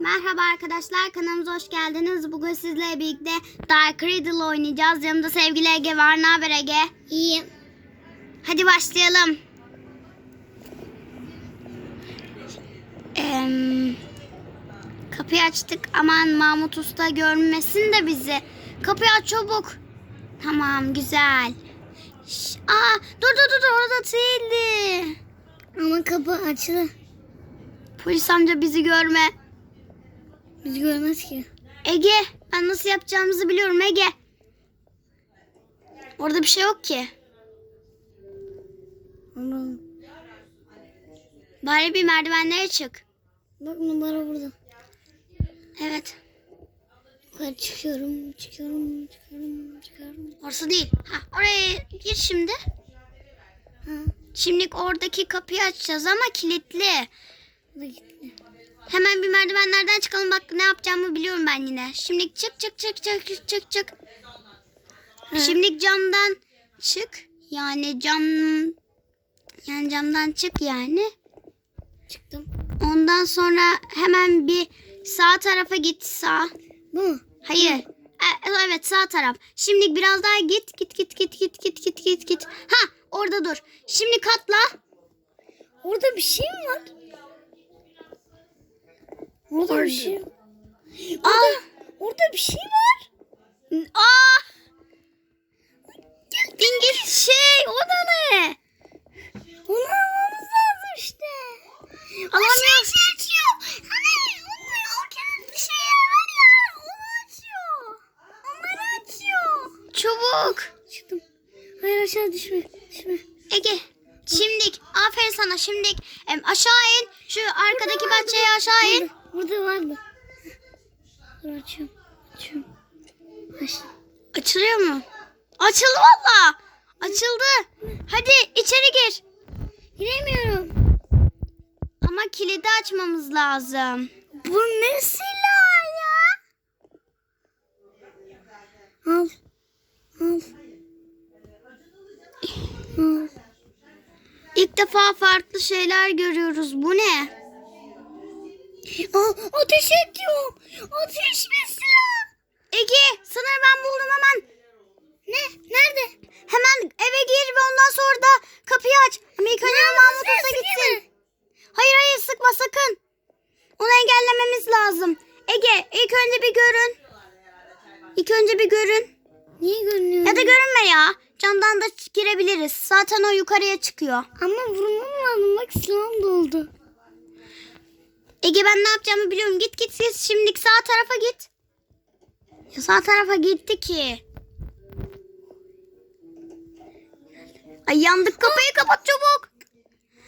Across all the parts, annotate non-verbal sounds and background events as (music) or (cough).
Merhaba arkadaşlar kanalımıza hoş geldiniz. Bugün sizlerle birlikte Dark Riddle oynayacağız. Yanımda sevgili Ege var. Ne haber Ege? İyiyim. Hadi başlayalım. Em, kapıyı açtık. Aman Mahmut Usta görmesin de bizi. Kapıyı aç çabuk. Tamam güzel. Şş, aa, dur dur dur dur, orada değildi. Ama kapı açılı. Polis amca bizi görme. Biz görmez ki. Ege ben nasıl yapacağımızı biliyorum Ege. Orada bir şey yok ki. Anladım. Bari bir merdivenlere çık. Bak numara burada. Evet. Yukarı çıkıyorum, çıkıyorum, çıkıyorum, çıkıyorum. Orası değil. Ha, oraya gir şimdi. Ha, Şimdi oradaki kapıyı açacağız ama kilitli. bu da gitti. Hemen bir merdivenlerden çıkalım. Bak ne yapacağımı biliyorum ben yine. Şimdi çık çık çık çık çık çık çık. Şimdi camdan çık. Yani cam yani camdan çık yani. Çıktım. Ondan sonra hemen bir sağ tarafa git sağ. Bu mu? Hayır. E, evet sağ taraf. Şimdi biraz daha git git git git git git git git git. Ha orada dur. Şimdi katla. Orada bir şey mi var? Orada bir şey Aa, Orada bir şey var. aa. Dingil şey o da ne? Onu almamız lazım işte. Alamıyorum. şey açıyor. Hani o, şey var ya. Onu açıyor. Onları açıyor. Çabuk. Çıktım. Hayır aşağı düşme. Düşme. Ege. Şimdik. Aferin sana şimdik. Em, aşağı in. Şu arkadaki bahçeye aşağı in. Burada, vardı. Dur açıyorum. Açıyorum. Aç. Açılıyor mu? Açıldı valla. Açıldı. Hadi içeri gir. Giremiyorum. Ama kilidi açmamız lazım. Bu ne silah ya? Al. Al. Al. İlk defa farklı şeyler görüyoruz. Bu ne? Aa, ateş ediyor. Ateş bir silah. Ege sanırım ben buldum hemen. Ne? Nerede? Hemen eve gir ve ondan sonra da kapıyı aç. Ne Mahmut Usta gitsin. Hayır hayır sıkma sakın. Onu engellememiz lazım. Ege ilk önce bir görün. İlk önce bir görün. Niye görünüyor? Ya da görünme ya. Camdan da girebiliriz. Zaten o yukarıya çıkıyor. Ama vurmam lazım. Bak silahım doldu. Ege ben ne yapacağımı biliyorum. Git git git. Şimdi sağ tarafa git. Ya sağ tarafa gitti ki. Ay yandık kapıyı kapat çabuk.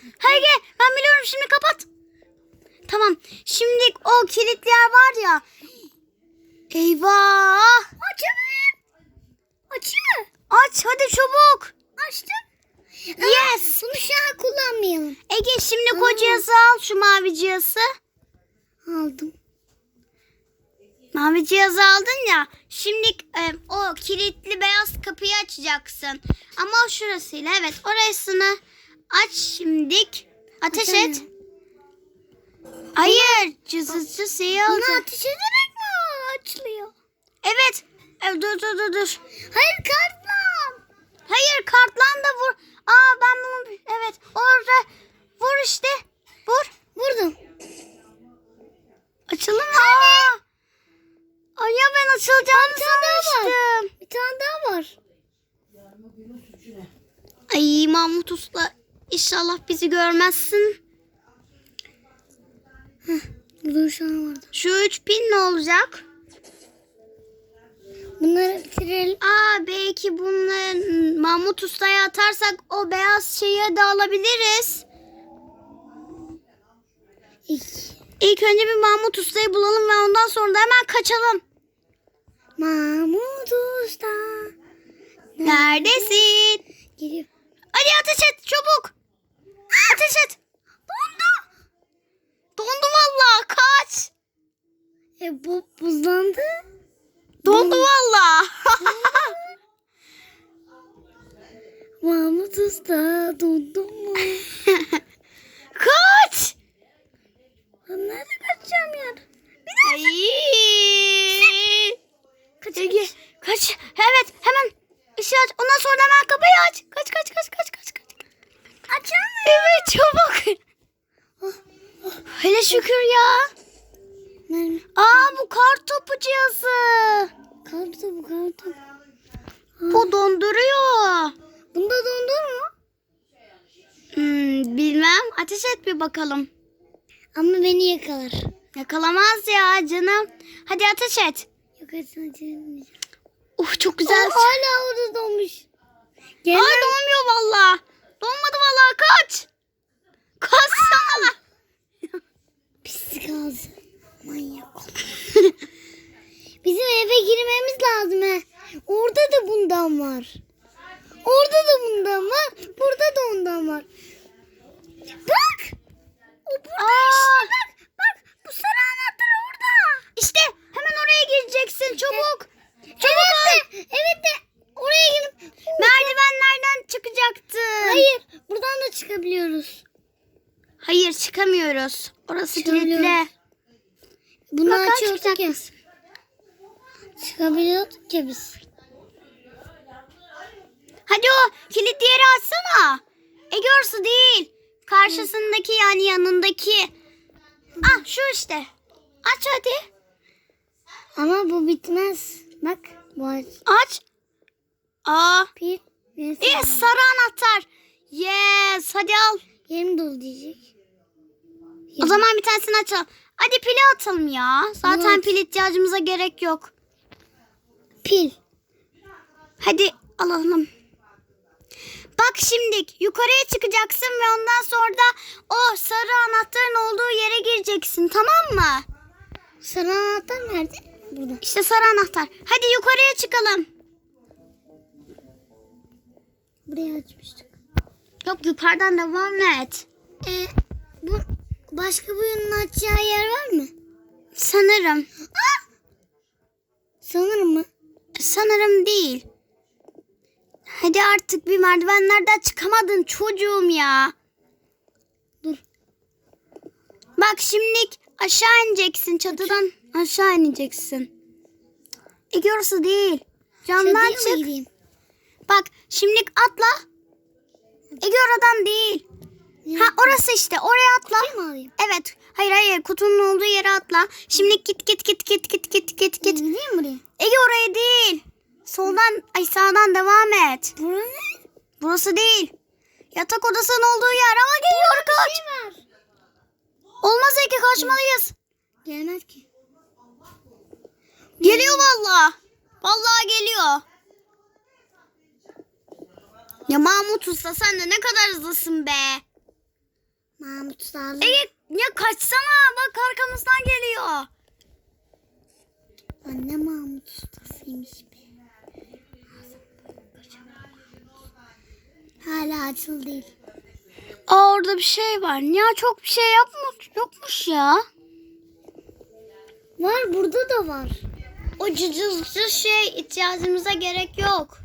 Ege ben biliyorum şimdi kapat. Tamam şimdi o kilitli yer var ya. Eyvah. Açabilirim. Açayım mı? Aç hadi çabuk. Açtım. Yes. Bunu şu an kullanmayalım. Ege şimdi koca cihazı al şu mavi cihazı. Cihazı aldın ya. Şimdi e, o kilitli beyaz kapıyı açacaksın. Ama o şurasıyla evet orasını aç şimdik. Ateş et. Açamıyorum. Hayır cızızcı şeyi Bunu alacak. ateş ederek mi açılıyor? Evet. E, dur dur dur dur. Hayır kartlam. Hayır kartlan da vur. Aa ben bunu evet orada vur işte. Ay Mahmut Usta inşallah bizi görmezsin. Burada şu üç pin ne olacak? Bunları bitirelim. Aa belki bunları Mahmut Usta'ya atarsak o beyaz şeyi de alabiliriz. İlk. İlk önce bir Mahmut Usta'yı bulalım ve ondan sonra da hemen kaçalım. Mahmut Usta. Neredesin? Geliyor. Hadi ateş et çabuk. Ateş et. Dondu. Dondu valla kaç. E bu buzlandı. Dondu valla. (laughs) Mahmut Usta dondun mu? (laughs) kaç. Ben nerede kaçacağım ya? Ay. Kaç Ege. Kaç. Evet hemen ışığı aç. Ondan sonra hemen kapıyı aç. Kaç kaç kaç kaç kaç kaç. Açamıyorum. Evet çabuk. Hele şükür ya. Nerede? Aa bu kar topu cihazı. Kar topu kar topu. Bu donduruyor. Bunda dondur mu? Hmm, bilmem. Ateş et bir bakalım. Ama beni yakalar. Yakalamaz ya canım. Hadi ateş et. Yok açmayacağım. Uf çok Güzel. güzel. hala orada donmuş. Gel. Ay donmuyor valla. Donmadı valla kaç. Kaçsana. Pislik ağzı. Manyak. Bizim eve girmemiz lazım he. Orada da bundan var. Orada da bundan var. Burada da ondan var. Bak. O burada Aa. işte bak. Bak bu sarı anahtar orada. İşte hemen oraya gireceksin çabuk. evet de. Evet de. Oraya girip. Merdivenlerden çıkacaktın. Hayır. Buradan da çıkabiliyoruz. Hayır çıkamıyoruz. Orası Çıkamıyoruz. kilitli. Bunu çıkacak ya. mısın? Çıkabiliyorduk ya biz. Hadi o kilitli yeri açsana. Ege orası değil. Karşısındaki yani yanındaki. Ah şu işte. Aç hadi. Ama bu bitmez. Bak bu aç. Aç. Aa. Bir. bir Yes sarı anahtar. Yes hadi al. Yerim dolu diyecek. O zaman bir tanesini açalım. Hadi pili atalım ya. Zaten Evet. pil ihtiyacımıza gerek yok. Pil. Hadi alalım. Bak şimdi yukarıya çıkacaksın ve ondan sonra da o sarı anahtarın olduğu yere gireceksin tamam mı? Sarı anahtar nerede? Burada. İşte sarı anahtar. Hadi yukarıya çıkalım. Buraya açmıştık. Yok yukarıdan devam et. Ee, başka bir açacağı yer var mı? Sanırım. Sanırım mı? Sanırım değil. Hadi artık bir merdivenlerden çıkamadın çocuğum ya. Dur. Bak şimdi aşağı ineceksin çatıdan aşağı ineceksin. Ege orası değil. Camdan mı çık. Bak şimdi atla. Ege oradan değil. Ha orası işte oraya atla. Kutuyu mu alayım? Evet. Hayır hayır kutunun olduğu yere atla. Şimdi git git git git git git git git. Gideyim buraya. Ege oraya değil. Soldan ay sağdan devam et. Bura ne? Burası değil. Yatak odasının olduğu yer ama geliyor kaç. şey var. Olmaz Ege kaçmalıyız. Gelmez ki. Geliyor valla. Vallahi geliyor. Ya Mahmut Usta sen de ne kadar hızlısın be. Mahmut sağlı. Ege ya kaçsana bak arkamızdan geliyor. Anne Mahmut ustasıymış be. Hala açıl değil. Aa orada bir şey var. Ya çok bir şey yapmış, yokmuş ya. Var burada da var. O cıcızcı şey ihtiyacımıza gerek yok.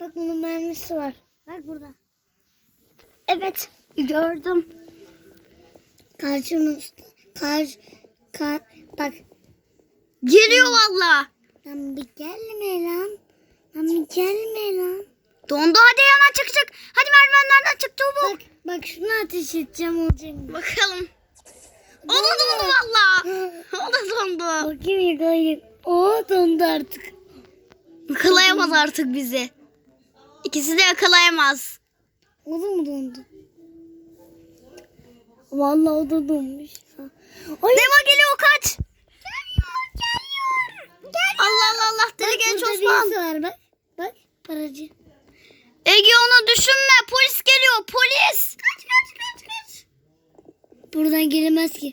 Bak bunun mermisi var. Bak burada. Evet gördüm. Karşının üstü. Kar, kar, bak. Geliyor valla. Lan bir gelme lan. Lan bir gelme lan. Dondu hadi hemen çık çık. Hadi merdivenlerden çık çabuk. Bak, bak şunu ateş edeceğim olacak mı? Bakalım. O da dondu valla. O da dondu. Bakayım yakalayayım. O dondu artık. Yakalayamaz artık bizi. İkisi de yakalayamaz. O da mı dondu? Vallahi o da donmuş. Ay, Deva geliyor kaç. geliyor, geliyor. Geliyor. Allah Allah Allah deli Bak genç Osman. var bak. Bak paracı. Ege onu düşünme polis geliyor polis. Kaç kaç kaç kaç. Buradan giremez ki.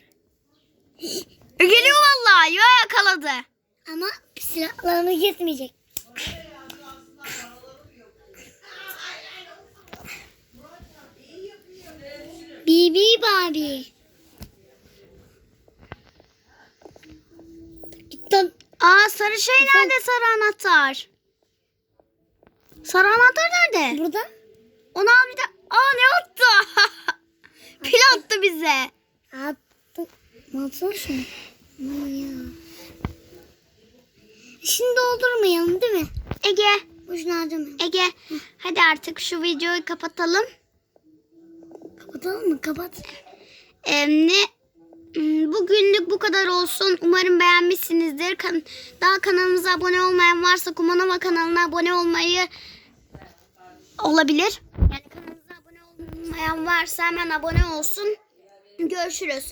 Geliyor valla ya yakaladı. Ama silahlarını gitmeyecek. Bibi Babi. Git lan. Aa sarı şey nerede sarı anahtar? Sarı anahtar nerede? Burada. Onu al bir de. Aa ne attı? (laughs) Pil attı bize. Attım. Baksana şunu. Ya. Şimdi doldurmayalım değil mi? Ege, Boşuna harcamayalım. Ege hadi artık şu videoyu kapatalım. Kapatalım mı? Kapat. Ee, ne Hmm, Bugünlük bu kadar olsun. Umarım beğenmişsinizdir. Kan- Daha kanalımıza abone olmayan varsa Kumanova kanalına abone olmayı olabilir. Yani kanalımıza abone olmayan varsa hemen abone olsun. Görüşürüz.